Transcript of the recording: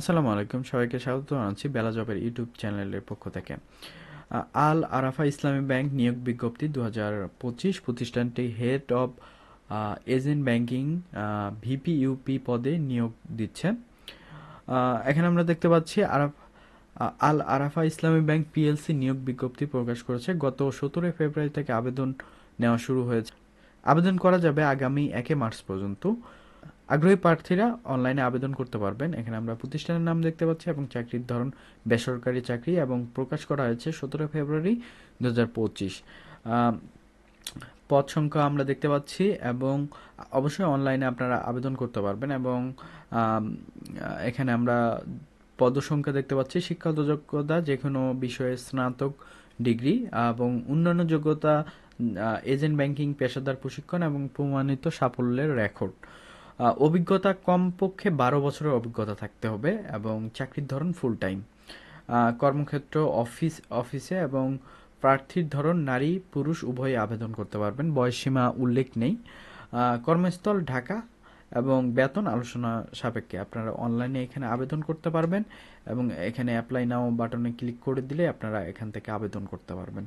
আসসালামু আলাইকুম, সবাইকে স্বাগত জানাচ্ছি বেলা জবের ইউটিউব চ্যানেলের পক্ষ থেকে। আল আরাফা ইসলামী ব্যাংক নিয়োগ বিজ্ঞপ্তি দু পঁচিশ প্রতিষ্ঠানটি head of agent banking VP UP পদে নিয়োগ দিচ্ছে। এখানে আমরা দেখতে পাচ্ছি আরাফ আল আরাফা ইসলামী ব্যাংক পিএলসি নিয়োগ বিজ্ঞপ্তি প্রকাশ করেছে। গত সতেরোই ফেব্রুয়ারি থেকে আবেদন নেওয়া শুরু হয়েছে। আবেদন করা যাবে আগামী একে মার্চ পর্যন্ত। আগ্রহী প্রার্থীরা অনলাইনে আবেদন করতে পারবেন। এখানে আমরা প্রতিষ্ঠানের নাম দেখতে পাচ্ছি এবং চাকরির ধরন, বেসরকারি চাকরি এবং প্রকাশ করা হয়েছে সতেরো ফেব্রুয়ারি দু হাজার পঁচিশ পদ সংখ্যা আমরা দেখতে পাচ্ছি এবং অবশ্যই অনলাইনে আপনারা আবেদন করতে পারবেন এবং এখানে আমরা পদ সংখ্যা দেখতে পাচ্ছি শিক্ষাগত যোগ্যতা যে কোনো বিষয়ে স্নাতক ডিগ্রি এবং অন্যান্য যোগ্যতা এজেন্ট ব্যাংকিং, পেশাদার প্রশিক্ষণ এবং প্রমাণিত সাফল্যের রেকর্ড অভিজ্ঞতা কমপক্ষে বারো বছরের অভিজ্ঞতা থাকতে হবে এবং চাকরির ধরন ফুল টাইম কর্মক্ষেত্র অফিস অফিসে এবং প্রার্থীর ধরন নারী, পুরুষ উভয়ে আবেদন করতে পারবেন, বয়সসীমা উল্লেখ নেই। কর্মস্থল ঢাকা এবং বেতন আলোচনা সাপেক্ষে আপনারা অনলাইনে এখানে আবেদন করতে পারবেন এবং এখানে অ্যাপ্লাই নাও বাটনে ক্লিক করে দিলে আপনারা এখান থেকে আবেদন করতে পারবেন।